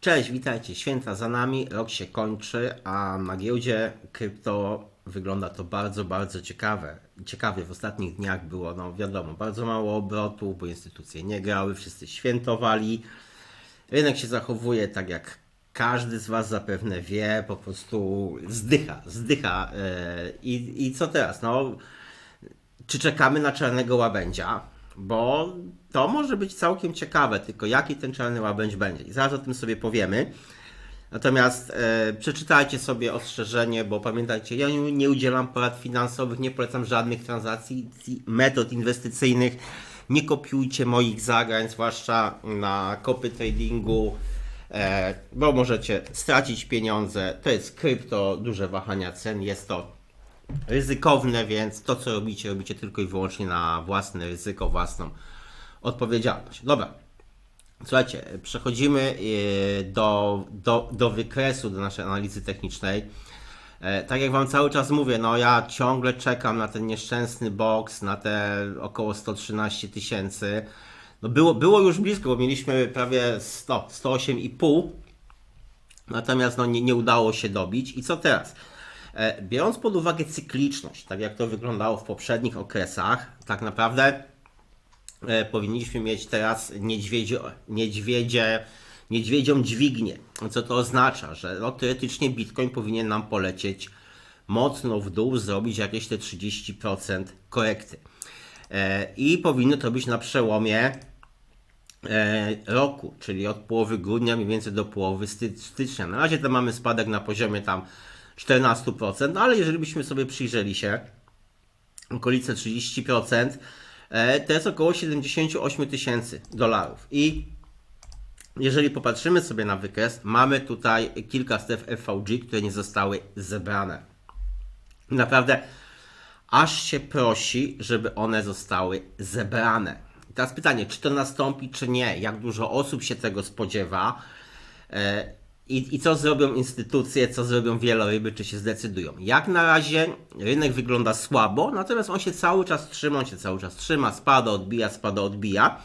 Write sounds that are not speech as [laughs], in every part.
Cześć, witajcie. Święta za nami, rok się kończy, a na giełdzie krypto wygląda to bardzo, bardzo ciekawe. Ciekawie w ostatnich dniach było, no wiadomo, bardzo mało obrotów, bo instytucje nie grały, wszyscy świętowali. Rynek się zachowuje tak jak każdy z Was zapewne wie, po prostu zdycha, zdycha. e, I, i co teraz? No, czy czekamy na czarnego łabędzia? Bo to może być całkiem ciekawe, tylko jaki ten czarny łabędź będzie. I zaraz o tym sobie powiemy. Natomiast e, przeczytajcie sobie ostrzeżenie, bo pamiętajcie, ja nie, nie udzielam porad finansowych, nie polecam żadnych transakcji, metod inwestycyjnych. Nie kopiujcie moich zagrań, zwłaszcza na kopy tradingu, e, bo możecie stracić pieniądze. To jest krypto, duże wahania cen, jest to ryzykowne, więc to co robicie, robicie tylko i wyłącznie na własne ryzyko, własną odpowiedzialność. Dobra. Słuchajcie, przechodzimy e, do, do, do wykresu, do naszej analizy technicznej. E, Tak jak Wam cały czas mówię, no ja ciągle czekam na ten nieszczęsny box, na te około 113 tysięcy. No było, było już blisko, bo mieliśmy prawie 100, 108,5. Natomiast no, nie, nie udało się dobić. I co teraz? E, Biorąc pod uwagę cykliczność, tak jak to wyglądało w poprzednich okresach, tak naprawdę e, powinniśmy mieć teraz niedźwiedzie, niedźwiedzie, niedźwiedzią dźwignię. Co to oznacza? Że no, teoretycznie Bitcoin powinien nam polecieć mocno w dół, zrobić jakieś te 30% korekty. E, I powinno to być na przełomie roku, czyli od połowy grudnia mniej więcej do połowy sty- stycznia. Na razie to mamy spadek na poziomie tam 14%, ale jeżeli byśmy sobie przyjrzeli się, okolice 30%, e, to jest około 78 tysięcy dolarów. I jeżeli popatrzymy sobie na wykres, mamy tutaj kilka stref FVG, które nie zostały zebrane. Naprawdę aż się prosi, żeby one zostały zebrane. Teraz pytanie, czy to nastąpi, czy nie? Jak dużo osób się tego spodziewa? I, I co zrobią instytucje, co zrobią wieloryby, czy się zdecydują? Jak na razie rynek wygląda słabo, natomiast on się cały czas trzyma, on się cały czas trzyma, spada, odbija, spada, odbija.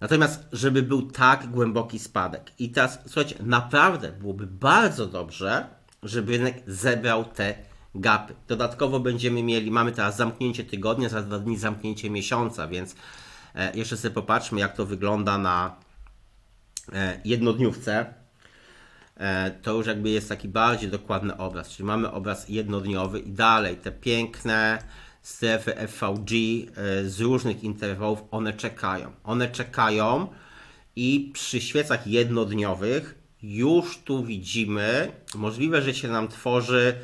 Natomiast, żeby był tak głęboki spadek. I teraz, słuchajcie, naprawdę byłoby bardzo dobrze, żeby rynek zebrał te gapy. Dodatkowo będziemy mieli, mamy teraz zamknięcie tygodnia, za dwa dni zamknięcie miesiąca, więc e, jeszcze sobie popatrzmy, jak to wygląda na e, jednodniówce. E, to już jakby jest taki bardziej dokładny obraz, czyli mamy obraz jednodniowy i dalej te piękne strefy FVG e, z różnych interwałów, one czekają. One czekają i przy świecach jednodniowych już tu widzimy, możliwe, że się nam tworzy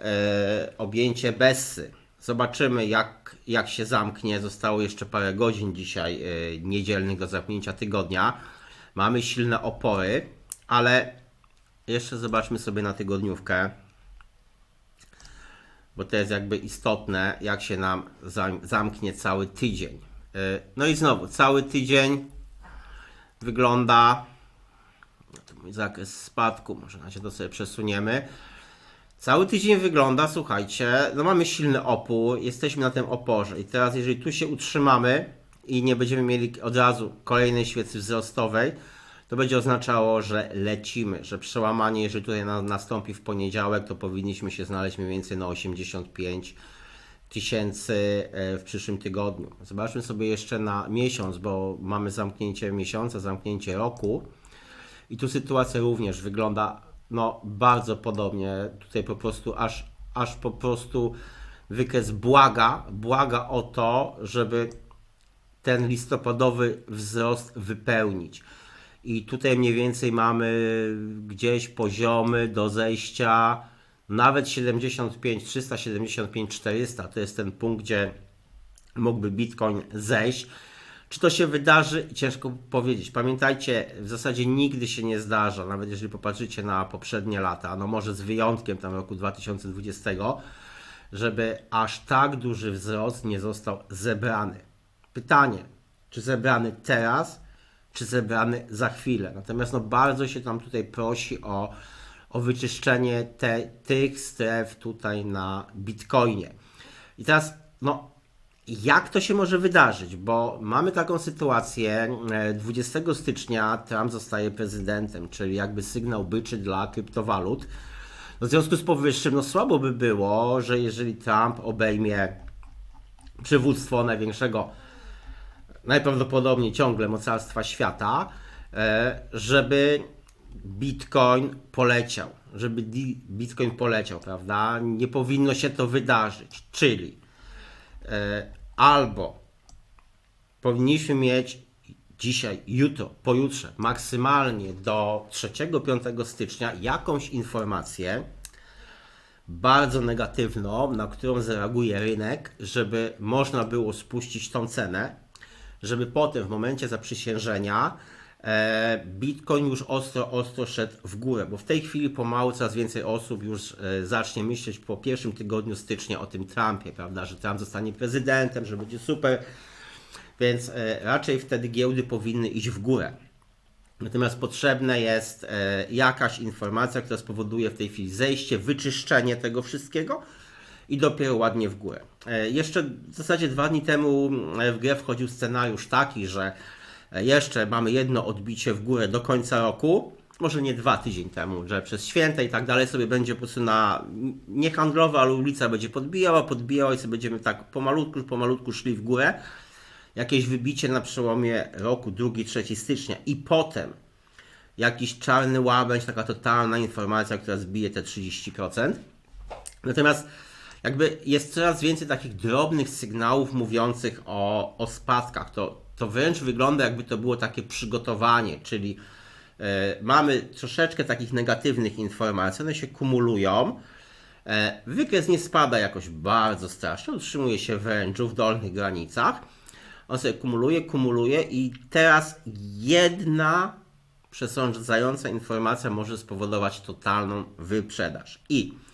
e, objęcie Bessy. Zobaczymy, jak, jak się zamknie. Zostało jeszcze parę godzin dzisiaj niedzielnych do zamknięcia tygodnia. Mamy silne opory, ale jeszcze zobaczmy sobie na tygodniówkę, bo to jest jakby istotne, jak się nam zam- zamknie cały tydzień. E, No i znowu, cały tydzień wygląda. No mój zakres spadku, może na razie to sobie przesuniemy. Cały tydzień wygląda, słuchajcie, no mamy silny opór, jesteśmy na tym oporze i teraz jeżeli tu się utrzymamy i nie będziemy mieli od razu kolejnej świecy wzrostowej, to będzie oznaczało, że lecimy, że przełamanie, jeżeli tutaj na, nastąpi w poniedziałek, to powinniśmy się znaleźć mniej więcej na 85 tysięcy e, w przyszłym tygodniu. Zobaczmy sobie jeszcze na miesiąc, bo mamy zamknięcie miesiąca, zamknięcie roku. I tu sytuacja również wygląda no, bardzo podobnie. Tutaj po prostu aż, aż po prostu wykres błaga, błaga o to, żeby ten listopadowy wzrost wypełnić. I tutaj mniej więcej mamy gdzieś poziomy do zejścia nawet 75, 375, 400. To jest ten punkt, gdzie mógłby Bitcoin zejść. Czy to się wydarzy? Ciężko powiedzieć. Pamiętajcie, w zasadzie nigdy się nie zdarza, nawet jeżeli popatrzycie na poprzednie lata, no może z wyjątkiem tam roku 2020, żeby aż tak duży wzrost nie został zebrany. Pytanie, czy zebrany teraz, czy zebrany za chwilę. Natomiast no bardzo się tam tutaj prosi o, o wyczyszczenie te, tych stref tutaj na Bitcoinie. I teraz, no, jak to się może wydarzyć? Bo mamy taką sytuację, e, 20 stycznia Trump zostaje prezydentem, czyli jakby sygnał byczy dla kryptowalut. No w związku z powyższym, no słabo by było, że jeżeli Trump obejmie przywództwo największego, najprawdopodobniej ciągle mocarstwa świata, e, żeby Bitcoin poleciał, żeby Bitcoin poleciał, prawda? Nie powinno się to wydarzyć, czyli e, albo powinniśmy mieć dzisiaj, jutro, pojutrze, maksymalnie do 3-5 stycznia jakąś informację bardzo negatywną, na którą zareaguje rynek, żeby można było spuścić tą cenę, żeby potem w momencie zaprzysiężenia e, Bitcoin już ostro, ostro szedł w górę, bo w tej chwili pomału coraz więcej osób już e, zacznie myśleć po pierwszym tygodniu stycznia o tym Trumpie, prawda, że Trump zostanie prezydentem, że będzie super, więc e, raczej wtedy giełdy powinny iść w górę. Natomiast potrzebna jest jakaś informacja, która spowoduje w tej chwili zejście, wyczyszczenie tego wszystkiego i dopiero ładnie w górę. E, jeszcze w zasadzie dwa dni temu e, w grę wchodził scenariusz taki, że e, jeszcze mamy jedno odbicie w górę do końca roku, może nie dwa tydzień temu, że przez święta i tak dalej sobie będzie po prostu na niehandlowa, ale ulica będzie podbijała, podbijała i sobie będziemy tak pomalutku, pomalutku szli w górę jakieś wybicie na przełomie roku, 2-3 stycznia i potem jakiś czarny łabędź, taka totalna informacja, która zbije te 30%. Natomiast jakby jest coraz więcej takich drobnych sygnałów mówiących o, o spadkach. To, to wręcz wygląda jakby to było takie przygotowanie, czyli e, mamy troszeczkę takich negatywnych informacji, one się kumulują. E, wykres nie spada jakoś bardzo strasznie, utrzymuje się w w dolnych granicach. On sobie kumuluje, kumuluje i teraz jedna przesądzająca informacja może spowodować totalną wyprzedaż. I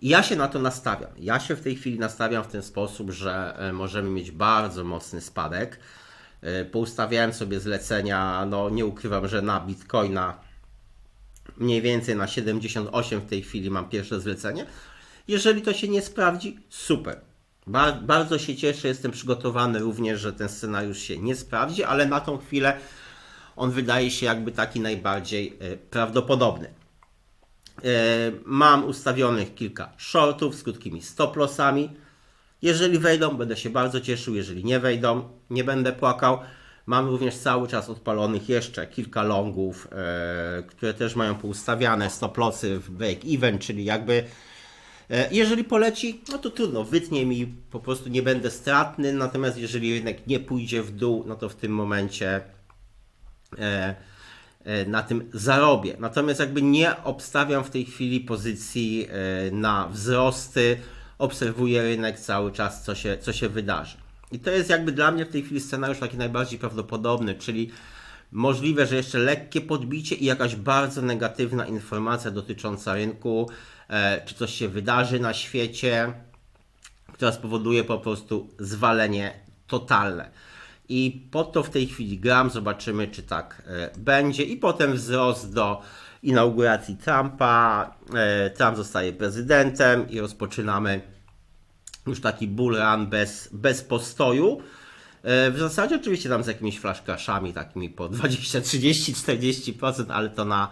i ja się na to nastawiam. Ja się w tej chwili nastawiam w ten sposób, że e, możemy mieć bardzo mocny spadek. E, Poustawiałem sobie zlecenia, no nie ukrywam, że na Bitcoina mniej więcej na 78 w tej chwili mam pierwsze zlecenie. Jeżeli to się nie sprawdzi, super. Ba- bardzo się cieszę, jestem przygotowany również, że ten scenariusz się nie sprawdzi, ale na tą chwilę on wydaje się jakby taki najbardziej e, prawdopodobny. E, Mam ustawionych kilka shortów z krótkimi stop lossami. Jeżeli wejdą, będę się bardzo cieszył. Jeżeli nie wejdą, nie będę płakał. Mam również cały czas odpalonych jeszcze kilka longów, e, które też mają poustawiane stop lossy w break even, czyli jakby e, jeżeli poleci, no to trudno, wytnie mi, po prostu nie będę stratny. Natomiast jeżeli rynek nie pójdzie w dół, no to w tym momencie na tym zarobię. Natomiast jakby nie obstawiam w tej chwili pozycji e, na wzrosty, obserwuję rynek cały czas, co się, co się wydarzy. I to jest jakby dla mnie w tej chwili scenariusz taki najbardziej prawdopodobny, czyli możliwe, że jeszcze lekkie podbicie i jakaś bardzo negatywna informacja dotycząca rynku, e, czy coś się wydarzy na świecie, która spowoduje po prostu zwalenie totalne. I po to w tej chwili gram, zobaczymy czy tak e, będzie. I potem wzrost do inauguracji Trumpa. E, Trump zostaje prezydentem i rozpoczynamy już taki bull run bez, bez postoju. E, W zasadzie oczywiście tam z jakimiś flash takimi po 20, 30, 40%, ale to na,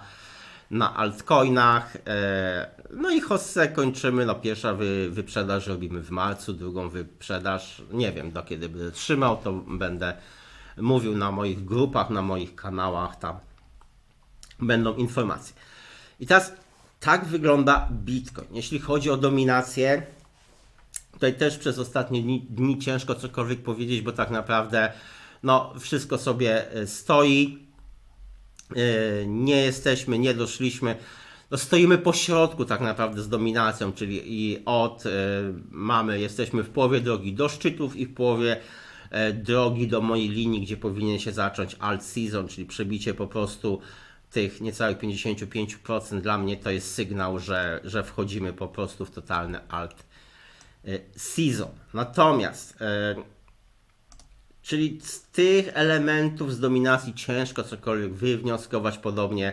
na altcoinach. E, No i hossę kończymy. No pierwsza wy, wyprzedaż robimy w marcu, drugą wyprzedaż nie wiem do kiedy będę trzymał, to będę mówił na moich grupach, na moich kanałach, tam będą informacje. I teraz tak wygląda Bitcoin. Jeśli chodzi o dominację, Tutaj też przez ostatnie dni, dni ciężko cokolwiek powiedzieć, bo tak naprawdę no, wszystko sobie e, stoi. E, Nie jesteśmy, nie doszliśmy. No, stoimy po środku tak naprawdę z dominacją, czyli i od e, mamy, jesteśmy w połowie drogi do szczytów i w połowie e, drogi do mojej linii, gdzie powinien się zacząć alt season, czyli przebicie po prostu tych niecałych 55%. Dla mnie to jest sygnał, że, że wchodzimy po prostu w totalny alt season. Natomiast, e, czyli z tych elementów z dominacji ciężko cokolwiek wywnioskować podobnie.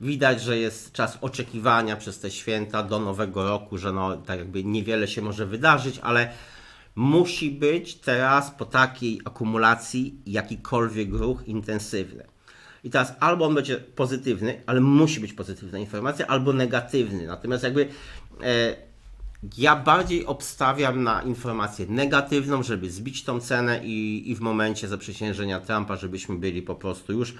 Widać, że jest czas oczekiwania przez te święta do nowego roku, że no, tak jakby niewiele się może wydarzyć, ale musi być teraz po takiej akumulacji jakikolwiek ruch intensywny. I teraz albo on będzie pozytywny, ale musi być pozytywna informacja, albo negatywny. Natomiast jakby e, ja bardziej obstawiam na informację negatywną, żeby zbić tą cenę i, i w momencie zaprzysiężenia Trumpa, żebyśmy byli po prostu już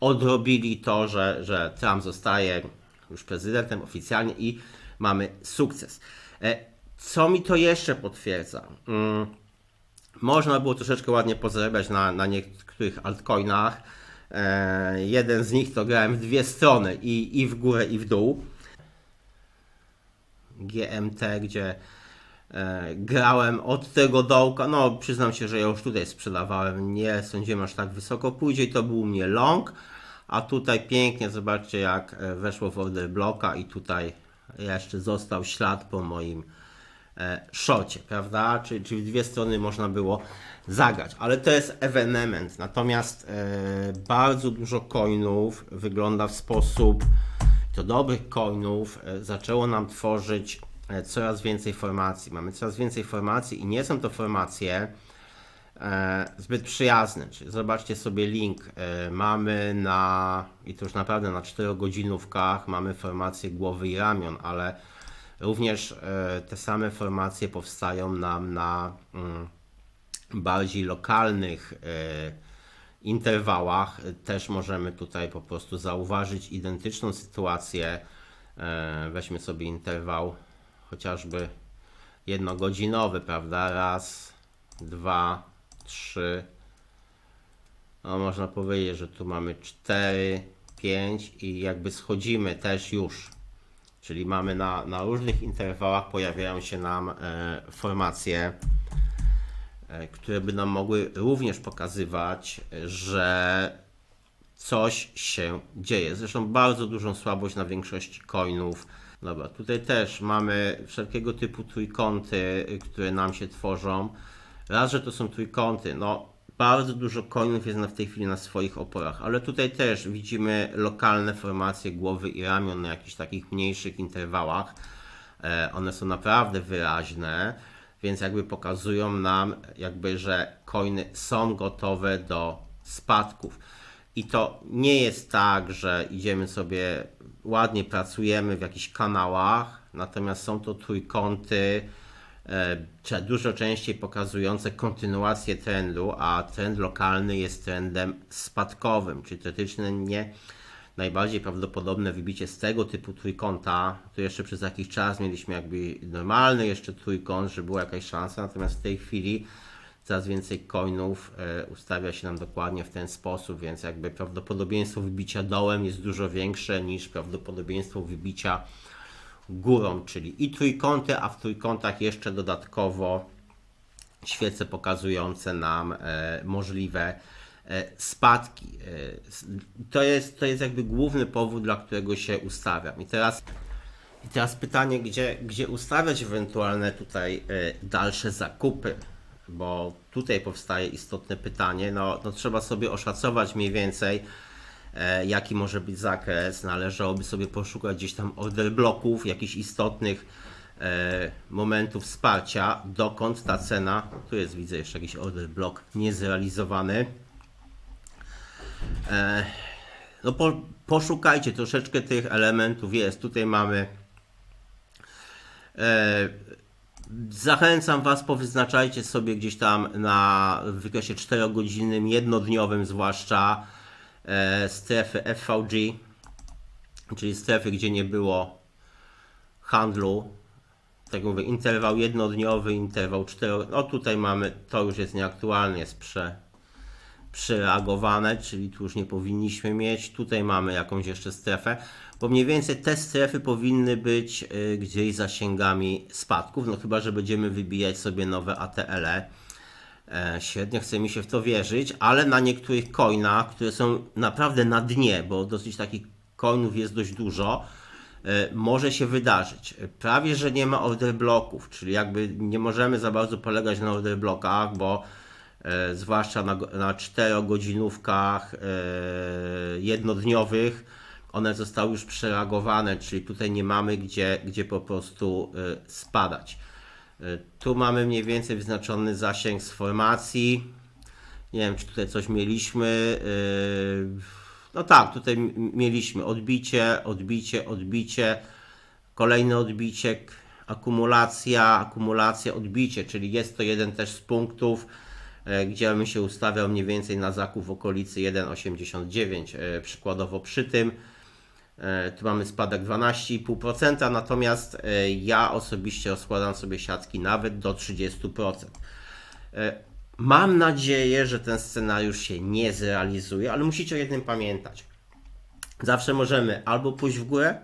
odrobili to, że, że Trump zostaje już prezydentem oficjalnie i mamy sukces. E, co mi to jeszcze potwierdza? Mm, można było troszeczkę ładnie pozarabiać na, na niektórych altcoinach. E, jeden z nich to grałem w dwie strony, i, i w górę, i w dół. GMT, gdzie e, grałem od tego dołka. No, przyznam się, że ja już tutaj sprzedawałem. Nie sądziłem aż tak wysoko pójdzie i to był u mnie long. A tutaj pięknie, zobaczcie jak e, weszło w order bloka i tutaj jeszcze został ślad po moim e, szocie, prawda? Czyli, czyli w dwie strony można było zagrać, ale to jest evenement. Natomiast e, bardzo dużo coinów wygląda w sposób, to dobrych coinów e, zaczęło nam tworzyć e, coraz więcej formacji. Mamy coraz więcej formacji i nie są to formacje e, zbyt przyjazne. Czyli zobaczcie sobie link. Mamy na, i to już naprawdę na 4 godzinówkach, mamy formację głowy i ramion, ale również te same formacje powstają nam na mm, bardziej lokalnych interwałach. Też możemy tutaj po prostu zauważyć identyczną sytuację. E, weźmy sobie interwał chociażby jednogodzinowy, prawda? Raz, dwa, trzy. No, można powiedzieć, że tu mamy 4, 5 i jakby schodzimy też już. Czyli mamy na, na różnych interwałach pojawiają się nam e, formacje, które by nam mogły również pokazywać, że coś się dzieje. Zresztą bardzo dużą słabość na większości coinów. Dobra, tutaj też mamy wszelkiego typu trójkąty, y, które nam się tworzą. Raz, że to są trójkąty, no bardzo dużo coinów jest w tej chwili na swoich oporach, ale tutaj też widzimy lokalne formacje głowy i ramion na jakichś takich mniejszych interwałach. E, One są naprawdę wyraźne, więc jakby pokazują nam, jakby, że coiny są gotowe do spadków. I to nie jest tak, że idziemy sobie, ładnie pracujemy w jakichś kanałach, natomiast są to trójkąty, e, dużo częściej pokazujące kontynuację trendu, a trend lokalny jest trendem spadkowym, czyli teoretycznie najbardziej prawdopodobne wybicie z tego typu trójkąta, to jeszcze przez jakiś czas mieliśmy jakby normalny jeszcze trójkąt, że była jakaś szansa, natomiast w tej chwili coraz więcej coinów e, ustawia się nam dokładnie w ten sposób, więc jakby prawdopodobieństwo wybicia dołem jest dużo większe niż prawdopodobieństwo wybicia górą, czyli i trójkąty, a w trójkątach jeszcze dodatkowo świece pokazujące nam e, możliwe spadki. E, to, jest, to jest jakby główny powód, dla którego się ustawiam. I teraz, i teraz pytanie, gdzie, gdzie ustawiać ewentualne tutaj e, dalsze zakupy, bo tutaj powstaje istotne pytanie. No, no trzeba sobie oszacować mniej więcej, e, jaki może być zakres. Należałoby sobie poszukać gdzieś tam order bloków, jakichś istotnych e, momentów wsparcia, dokąd ta cena, tu jest widzę jeszcze jakiś order block niezrealizowany. E, no po, poszukajcie, troszeczkę tych elementów jest. Tutaj mamy e, Zachęcam Was, powyznaczajcie sobie gdzieś tam na wykresie 4-godzinnym, jednodniowym zwłaszcza e, strefy FVG, czyli strefy, gdzie nie było handlu. Tak mówię, interwał jednodniowy, interwał 4. No tutaj mamy, to już jest nieaktualnie, jest prze, przereagowane, czyli tu już nie powinniśmy mieć. Tutaj mamy jakąś jeszcze strefę, bo mniej więcej te strefy powinny być y, gdzieś zasięgami spadków, no chyba, że będziemy wybijać sobie nowe ATL-e. Średnio chce mi się w to wierzyć, ale na niektórych coinach, które są naprawdę na dnie, bo dosyć takich coinów jest dość dużo, e, może się wydarzyć. Prawie, że nie ma order bloków, czyli jakby nie możemy za bardzo polegać na order blokach, bo zwłaszcza na, na 4-godzinówkach e, jednodniowych, one zostały już przereagowane, czyli tutaj nie mamy gdzie, gdzie po prostu e, spadać. Tu mamy mniej więcej wyznaczony zasięg z formacji. Nie wiem, czy tutaj coś mieliśmy. No tak, tutaj mieliśmy odbicie, odbicie, odbicie, kolejny odbicie, akumulacja, akumulacja, odbicie, czyli jest to jeden też z punktów, e, gdzie bym się ustawiał mniej więcej na zakup w okolicy 1,89 e, przykładowo przy tym. E, Tu mamy spadek 12,5%, natomiast e, ja osobiście rozkładam sobie siatki nawet do 30%. E, Mam nadzieję, że ten scenariusz się nie zrealizuje, ale musicie o jednym pamiętać. Zawsze możemy albo pójść w górę,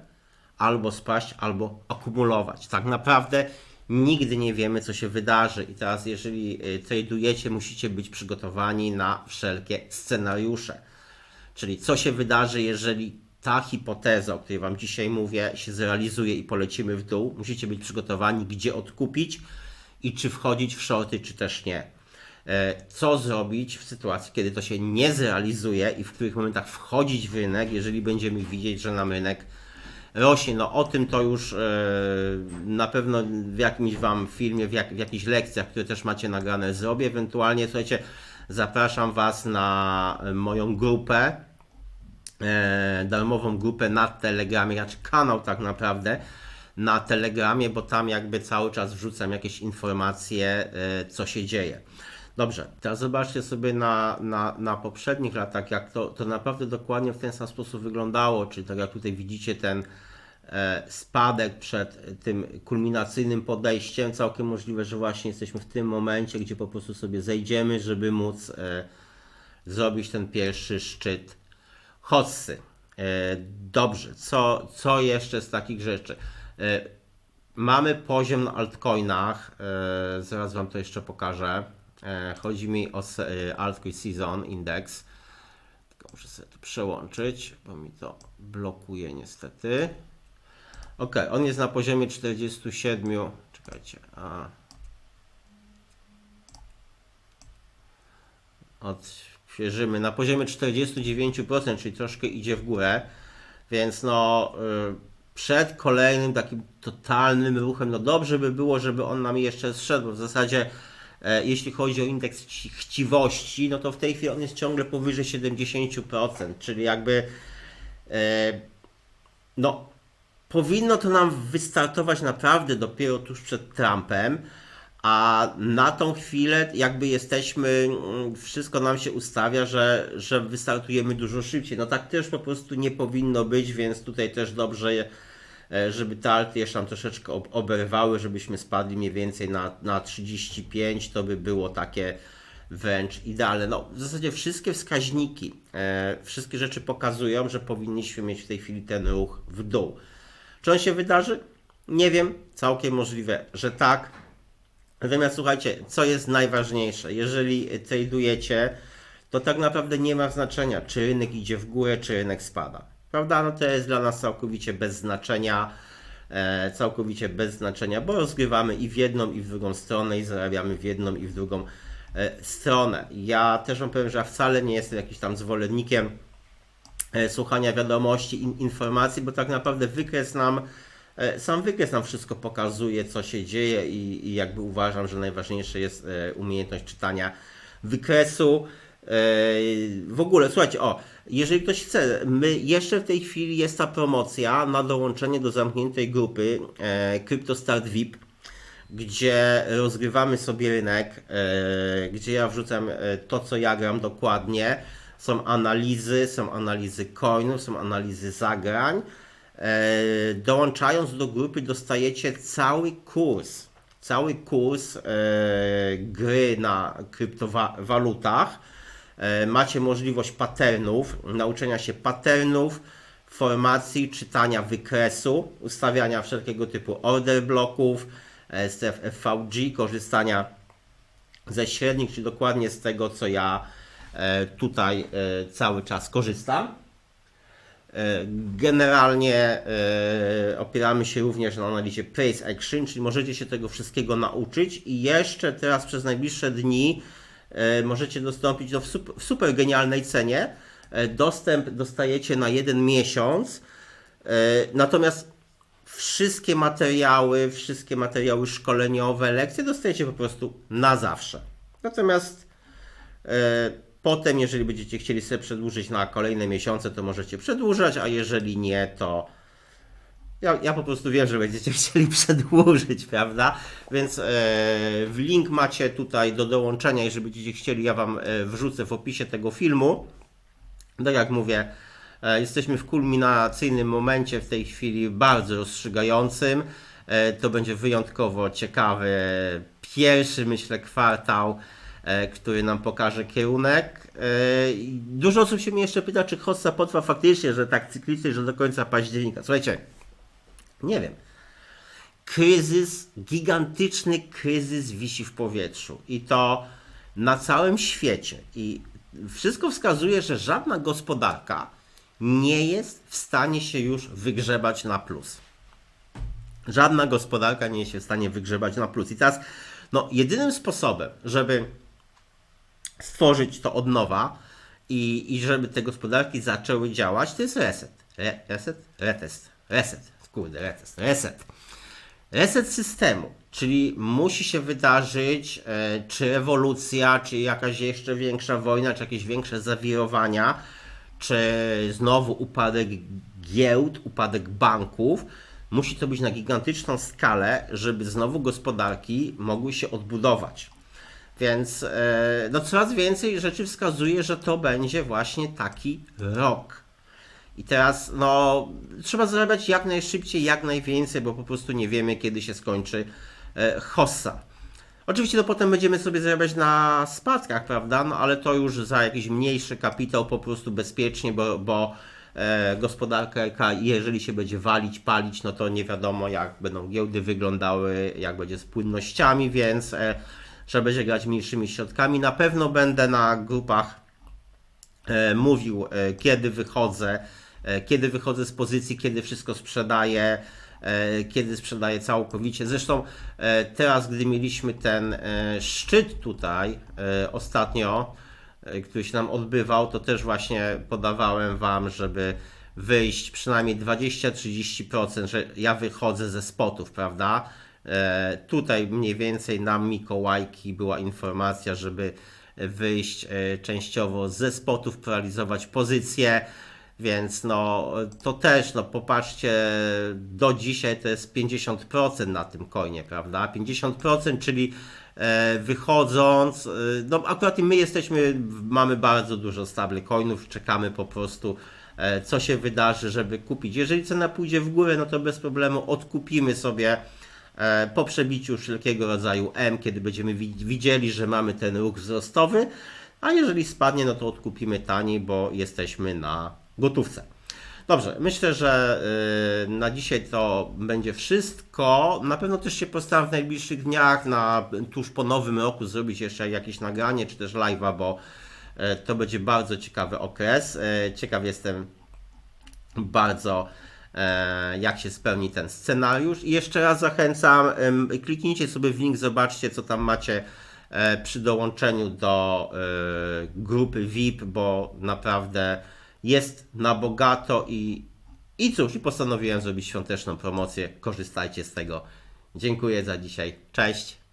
albo spaść, albo akumulować. Tak naprawdę nigdy nie wiemy, co się wydarzy. I teraz, jeżeli y, tradujecie, musicie być przygotowani na wszelkie scenariusze. Czyli co się wydarzy, jeżeli ta hipoteza, o której Wam dzisiaj mówię, się zrealizuje i polecimy w dół. Musicie być przygotowani, gdzie odkupić i czy wchodzić w shorty, czy też nie. E, Co zrobić w sytuacji, kiedy to się nie zrealizuje i w których momentach wchodzić w rynek, jeżeli będziemy widzieć, że nam rynek rośnie. No o tym to już e, na pewno w jakimś Wam filmie, w, jak, w jakichś lekcjach, które też macie nagrane zrobię. Ewentualnie, słuchajcie, zapraszam Was na moją grupę, e, darmową grupę na Telegramie, znaczy kanał tak naprawdę na Telegramie, bo tam jakby cały czas wrzucam jakieś informacje, e, co się dzieje. Dobrze, teraz zobaczcie sobie na, na, na poprzednich latach, jak to, to naprawdę dokładnie w ten sam sposób wyglądało, czyli tak jak tutaj widzicie ten e, spadek przed tym kulminacyjnym podejściem, całkiem możliwe, że właśnie jesteśmy w tym momencie, gdzie po prostu sobie zejdziemy, żeby móc e, zrobić ten pierwszy szczyt hossy. E, dobrze, co, co jeszcze z takich rzeczy? E, mamy poziom na altcoinach, e, zaraz Wam to jeszcze pokażę. E, chodzi mi o e, altcoin season index. Tylko muszę sobie to przełączyć, bo mi to blokuje niestety. Ok, on jest na poziomie 47. Czekajcie. A... Odświeżymy. Na poziomie 49%, czyli troszkę idzie w górę. Więc no, y, przed kolejnym takim totalnym ruchem, no dobrze by było, żeby on nam jeszcze zszedł, w zasadzie jeśli chodzi o indeks chci- chciwości, no to w tej chwili on jest ciągle powyżej 70%, czyli jakby e, no powinno to nam wystartować naprawdę dopiero tuż przed Trumpem, a na tą chwilę jakby jesteśmy, mm, wszystko nam się ustawia, że, że wystartujemy dużo szybciej. No tak też po prostu nie powinno być, więc tutaj też dobrze, e, żeby te alty jeszcze nam troszeczkę ob- oberwały, żebyśmy spadli mniej więcej na, na 35, to by było takie wręcz idealne. No w zasadzie wszystkie wskaźniki, e, wszystkie rzeczy pokazują, że powinniśmy mieć w tej chwili ten ruch w dół. Czy on się wydarzy? Nie wiem, całkiem możliwe, że tak. Natomiast słuchajcie, co jest najważniejsze? Jeżeli tradujecie, to tak naprawdę nie ma znaczenia, czy rynek idzie w górę, czy rynek spada. Prawda? No to jest dla nas całkowicie bez znaczenia. E, całkowicie bez znaczenia, bo rozgrywamy i w jedną, i w drugą stronę, i zarabiamy w jedną, i w drugą e, stronę. Ja też Wam powiem, że ja wcale nie jestem jakimś tam zwolennikiem e, słuchania wiadomości, in, informacji, bo tak naprawdę wykres nam, e, sam wykres nam wszystko pokazuje, co się dzieje i, i jakby uważam, że najważniejsze jest e, umiejętność czytania wykresu. E, W ogóle, słuchajcie, o, jeżeli ktoś chce, my jeszcze w tej chwili jest ta promocja na dołączenie do zamkniętej grupy e, CryptoStart VIP gdzie rozgrywamy sobie rynek, e, gdzie ja wrzucam to, co ja gram dokładnie. Są analizy, są analizy coinów, są analizy zagrań. Dołączając do grupy dostajecie cały kurs, cały kurs gry na kryptowalutach. E, macie możliwość patternów, nauczenia się patternów, formacji, czytania wykresu, ustawiania wszelkiego typu order bloków, stref FVG, korzystania ze średnich, czy dokładnie z tego, co ja e, tutaj e, cały czas korzystam. Generalnie opieramy się również na analizie Price Action, czyli możecie się tego wszystkiego nauczyć i jeszcze teraz przez najbliższe dni możecie dostąpić do w super, genialnej cenie. E, Dostęp dostajecie na jeden miesiąc. E, Natomiast wszystkie materiały, wszystkie materiały szkoleniowe, lekcje dostajecie po prostu na zawsze. Natomiast e, potem, jeżeli będziecie chcieli sobie przedłużyć na kolejne miesiące, to możecie przedłużać, a jeżeli nie, to ja, ja po prostu wiem, że będziecie [laughs] chcieli przedłużyć, prawda? Więc e, w link macie tutaj do dołączenia, jeżeli będziecie chcieli, ja Wam e, wrzucę w opisie tego filmu. Tak jak mówię, e, jesteśmy w kulminacyjnym momencie w tej chwili, bardzo rozstrzygającym. E, to będzie wyjątkowo ciekawy pierwszy, myślę, kwartał, e, który nam pokaże kierunek. E, Dużo osób się mnie jeszcze pyta, czy hossa potrwa faktycznie, że tak cyklicznie, że do końca października. Słuchajcie, nie wiem. Kryzys, gigantyczny kryzys wisi w powietrzu i to na całym świecie. I wszystko wskazuje, że żadna gospodarka nie jest w stanie się już wygrzebać na plus. Żadna gospodarka nie jest w stanie wygrzebać na plus. I teraz, no, jedynym sposobem, żeby stworzyć to od nowa i, i żeby te gospodarki zaczęły działać, to jest reset. Re, reset? Retest. Reset. Kurde, retest. Reset. Reset systemu, czyli musi się wydarzyć e, czy rewolucja, czy jakaś jeszcze większa wojna, czy jakieś większe zawirowania, czy znowu upadek giełd, upadek banków. Musi to być na gigantyczną skalę, żeby znowu gospodarki mogły się odbudować. Więc e, no coraz więcej rzeczy wskazuje, że to będzie właśnie taki rok. I teraz, no, trzeba zarabiać jak najszybciej, jak najwięcej, bo po prostu nie wiemy, kiedy się skończy e, hossa. Oczywiście, to potem będziemy sobie zarabiać na spadkach, prawda? No, ale to już za jakiś mniejszy kapitał, po prostu bezpiecznie, bo, bo e, gospodarka, jeżeli się będzie walić, palić, no to nie wiadomo, jak będą giełdy wyglądały, jak będzie z płynnościami, więc e, trzeba będzie grać mniejszymi środkami. Na pewno będę na grupach e, mówił, e, kiedy wychodzę, kiedy wychodzę z pozycji, kiedy wszystko sprzedaję, e, kiedy sprzedaję całkowicie. Zresztą e, teraz, gdy mieliśmy ten e, szczyt tutaj e, ostatnio, e, który się nam odbywał, to też właśnie podawałem Wam, żeby wyjść przynajmniej 20-30%, że ja wychodzę ze spotów, prawda? E, Tutaj mniej więcej na Mikołajki była informacja, żeby wyjść e, częściowo ze spotów, realizować pozycje, więc no to też, no popatrzcie, do dzisiaj to jest 50% na tym coinie, prawda? 50%, czyli e, wychodząc, e, no akurat my jesteśmy, mamy bardzo dużo stable coinów, czekamy po prostu e, co się wydarzy, żeby kupić. Jeżeli cena pójdzie w górę, no to bez problemu odkupimy sobie po przebiciu wszelkiego rodzaju M, kiedy będziemy wi- widzieli, że mamy ten ruch wzrostowy, a jeżeli spadnie, no to odkupimy taniej, bo jesteśmy na gotówce. Dobrze, myślę, że y, na dzisiaj to będzie wszystko. Na pewno też się postaram w najbliższych dniach, na, tuż po nowym roku, zrobić jeszcze jakieś nagranie czy też live'a, bo y, to będzie bardzo ciekawy okres. Y, Ciekaw jestem bardzo, jak się spełni ten scenariusz. I jeszcze raz zachęcam, kliknijcie sobie w link, zobaczcie, co tam macie przy dołączeniu do grupy VIP, bo naprawdę jest na bogato i, i cóż, i postanowiłem zrobić świąteczną promocję. Korzystajcie z tego. Dziękuję za dzisiaj. Cześć.